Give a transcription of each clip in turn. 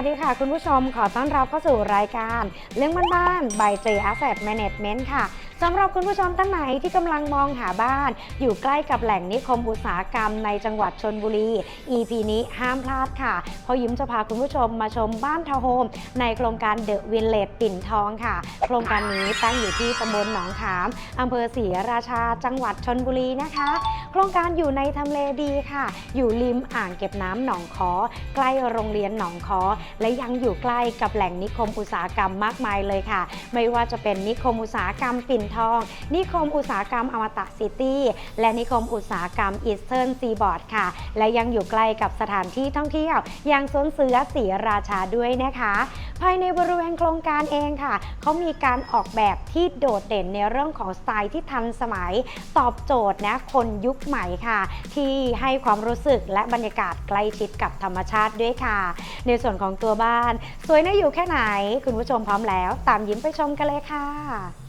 วัสดีค่ะ คุณผู้ชมขอต้อนรับเข้าสู่รายการ เรื่องบ้านๆ by J Asset Management ค่ะ สำหรับคุณผู้ชมท่านไหนที่กำลังมองหาบ้าน อยู่ใกล้กับแหล่งนิคมอุตสาหกรรมในจังหวัดชนบุรี EP นี้ห้ามพลาดค่ะเพราะยิ้มจะพาคุณผู้ชมมาชมบ้านทาวน์โฮมในโครงการเดอะวิลเลจปิ่นทองค่ะ โครงการนี้ตั้งอยู่ที่ตำบลหนองขามอำเภอศรีราชาจังหวัดชนบุรีนะคะ โครงการอยู่ในทำเลดีค่ะ อยู่ริมอ่างเก็บน้ำหนองคอใกล้โรงเรียนหนองคอและยังอยู่ใกล้กับแหล่งนิคมอุตสาหกรรมมากมายเลยค่ะ ไม่ว่าจะเป็นนิคมอุตสาหกรรมปิ่นทอง นิคมอุตสาหกรรมอมตะซิตี้และนิคมอุตสาหกรรมอีสเทิร์นซีบอร์ดค่ะ และยังอยู่ใกล้กับสถานที่ท่องเที่ยว อย่างสวนเสือศรีราชาด้วยนะคะ ภายในบริเวณโครงการเองค่ะ เขามีการออกแบบที่โดดเด่นในเรื่องของสไตล์ที่ทันสมัยตอบโจทย์นะคนยุคใหม่ค่ะ ที่ให้ความรู้สึกและบรรยากาศใกล้ชิดกับธรรมชาติด้วยค่ะ ในส่วนของตัวบ้าน สวยน่าอยู่แค่ไหน คุณผู้ชมพร้อมแล้ว ตามยิ้มไปชมกันเลยค่ะ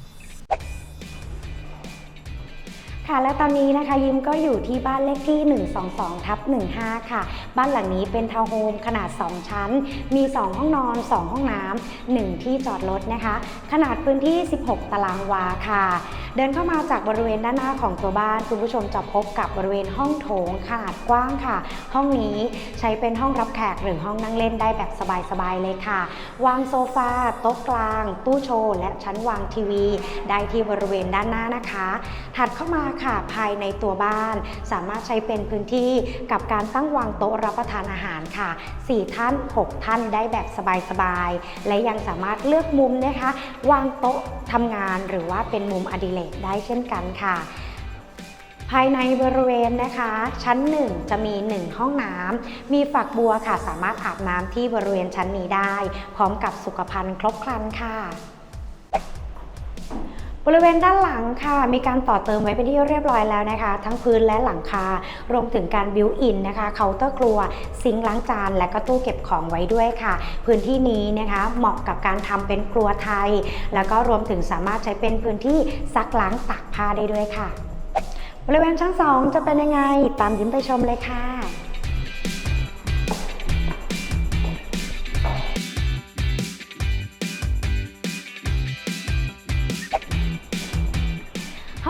ค่ะและตอนนี้นะคะยิ้มก็อยู่ที่บ้านเลขที่ 122ทับ15 ค่ะ บ้านหลังนี้เป็นทาวน์โฮมขนาด 2 ชั้น มี 2 ห้องนอน 2 ห้องน้ำ1ที่จอดรถนะคะ ขนาดพื้นที่ 16 ตารางวาค่ะเดินเข้ามาจากบริเวณด้านหน้าของตัวบ้าน คุณผู้ชมจะพบกับบริเวณห้องโถงขนาดกว้างค่ะ ห้องนี้ใช้เป็นห้องรับแขกหรือห้องนั่งเล่นได้แบบสบายๆเลยค่ะ วางโซฟาโต๊ะกลาง ตู้โชว์ และชั้นวางทีวี ได้ที่บริเวณด้านหน้านะคะ ถัดเข้ามาค่ะภายในตัวบ้าน สามารถใช้เป็นพื้นที่กับการตั้งวางโต๊ะรับประทานอาหารค่ะ 4 ท่าน 6 ท่านได้แบบสบายๆและยังสามารถเลือกมุมนะคะ วางโต๊ะทำงานหรือว่าเป็นมุมอดิเรกได้เช่นกันค่ะ ภายในบริเวณนะคะ ชั้น 1 จะมี 1 ห้องน้ำมีฝักบัวค่ะ สามารถอาบน้ำที่บริเวณชั้นนี้ได้ พร้อมกับสุขภัณฑ์ครบครันค่ะ บริเวณด้านหลังค่ะ มีการต่อเติมไว้เป็นที่เรียบร้อยแล้วนะคะ ทั้งพื้นและหลังคา รวมถึงการบิวอินนะคะเคาน์เตอร์ครัว ซิงค์ล้างจาน และก็ตู้เก็บของไว้ด้วยค่ะ พื้นที่นี้นะคะเหมาะกับการทำเป็นครัวไทย แล้วก็รวมถึงสามารถใช้เป็นพื้นที่ซักล้างตากผ้าได้ด้วยค่ะ บริเวณชั้น 2 จะเป็นยังไง ตามยิ้มไปชมเลยค่ะ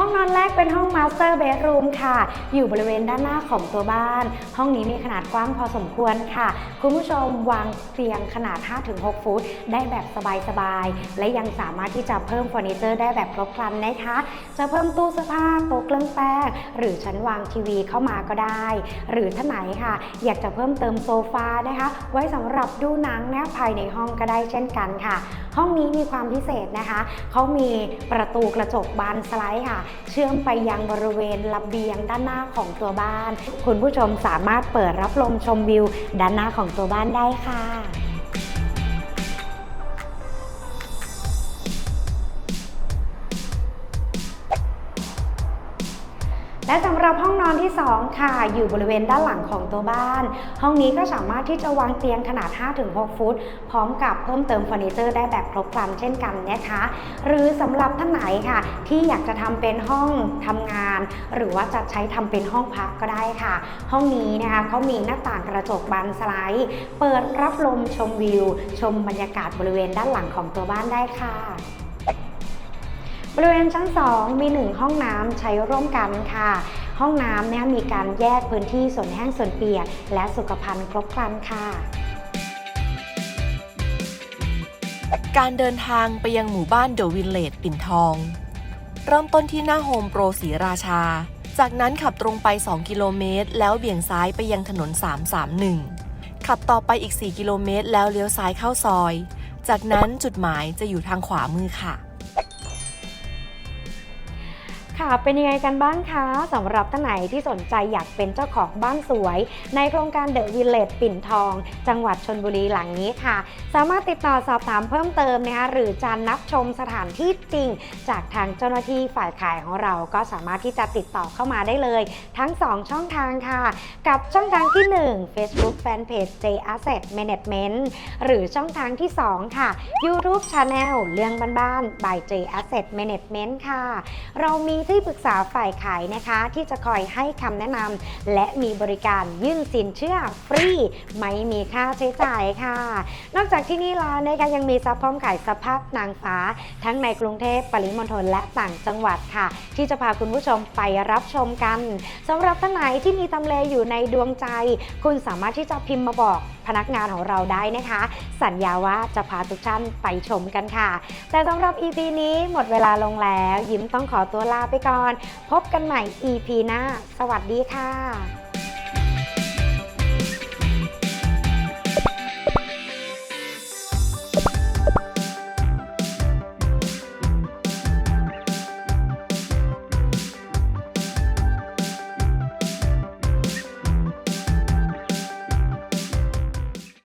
องนอนแรกเป็นห้องมาสเตอร์เบดรูมค่ะ อยู่บริเวณด้านหน้าของตัวบ้าน ห้องนี้มีขนาดกว้างพอสมควรค่ะคุณผู้ชมวางเตียงขนาด 5-6 ฟุต ได้แบบสบายๆ และยังสามารถที่จะเพิ่มเฟอร์นิเจอร์ได้แบบครบครันนะคะ จะเพิ่มตู้เสื้อผ้าโต๊ะเครื่องแป้งหรือชั้นวางทีวีเข้ามาก็ได้ หรือท่านไหนค่ะ อยากจะเพิ่มเติมโซฟานะคะ ไว้สำหรับดูหนังนะภายในห้องก็ได้เช่นกันค่ะ ห้องนี้มีความพิเศษนะคะเขามีประตูกระจกบานสไลด์ค่ะ เชื่อมไปยังบริเวณระเบียงด้านหน้าของตัวบ้าน คุณผู้ชมสามารถเปิดรับลมชมวิว ด้านหน้าของตัวบ้านได้ค่ะ และสำหรับห้องนอนที่ 2 ค่ะ อยู่บริเวณด้านหลังของตัวบ้าน ห้องนี้ก็สามารถที่จะวางเตียงขนาด 5-6 ฟุต พร้อมกับเพิ่มเติมเฟอร์นิเจอร์ได้แบบครบครันเช่นกันนะคะ หรือสำหรับท่านไหนค่ะ ที่อยากจะทำเป็นห้องทำงาน หรือว่าจะใช้ทำเป็นห้องพักก็ได้ค่ะ ห้องนี้นะคะเขามีหน้าต่างกระจกบานสไลด์ เปิดรับลมชมวิว ชมบรรยากาศบริเวณด้านหลังของตัวบ้านได้ค่ะ บริเวณชั้น 2 มี 1 ห้องน้ำใช้ร่วมกันค่ะ ห้องน้ำเนี่ยมีการแยกพื้นที่ส่วนแห้งส่วนเปียก และสุขภัณฑ์ครบครันค่ะ การเดินทางไปยังหมู่บ้านเดอะวิลเลจปิ่นทอง เริ่มต้นที่หน้าโฮมโปรศรีราชา จากนั้นขับตรงไป 2 กิโลเมตร แล้วเบี่ยงซ้ายไปยังถนน 331 ขับต่อไปอีก 4 กิโลเมตร แล้วเลี้ยวซ้ายเข้าซอย จากนั้นจุดหมายจะอยู่ทางขวามือค่ะ เป็นยังไงกันบ้างคะสำหรับท่านไหนที่สนใจอยากเป็นเจ้าของบ้านสวย ในโครงการเดอะวิลเลจปิ่นทอง จังหวัดชนบุรีหลังนี้ค่ะ สามารถติดต่อสอบถามเพิ่มเติมนะคะหรือจะนับชมสถานที่จริง จากทางเจ้าหน้าที่ฝ่ายขายของเราก็สามารถที่จะติดต่อเข้ามาได้เลย ทั้ง 2 ช่องทางค่ะ กับช่องทางที่ 1 Facebook Fanpage J Asset Management หรือช่องทางที่ 2 ค่ะ YouTube Channel เรื่องบ้านๆ by J Asset Management ค่ะ เรามีที่ปรึกษาฝ่ายขายนะคะ ที่จะคอยให้คำแนะนำและมีบริการยื่นสินเชื่อฟรี ไม่มีค่าใช้จ่ายค่ะ นอกจากที่นี่แล้วนะคะยังมีซับพร้อมขายสภาพนางฟ้า ทั้งในกรุงเทพปริมณฑลและต่างจังหวัดค่ะ ที่จะพาคุณผู้ชมไปรับชมกันสำหรับท่านไหนที่มีทำเลอยู่ในดวงใจ คุณสามารถที่จะพิมพ์มาบอกพนักงานของเราได้นะคะ สัญญาว่าจะพาทุกท่านไปชมกันค่ะ แต่สำหรับ EP นี้หมดเวลาลงแล้ว ยิ้มต้องขอตัวลาไปก่อนพบกันใหม่ EP หน้า สวัสดีค่ะ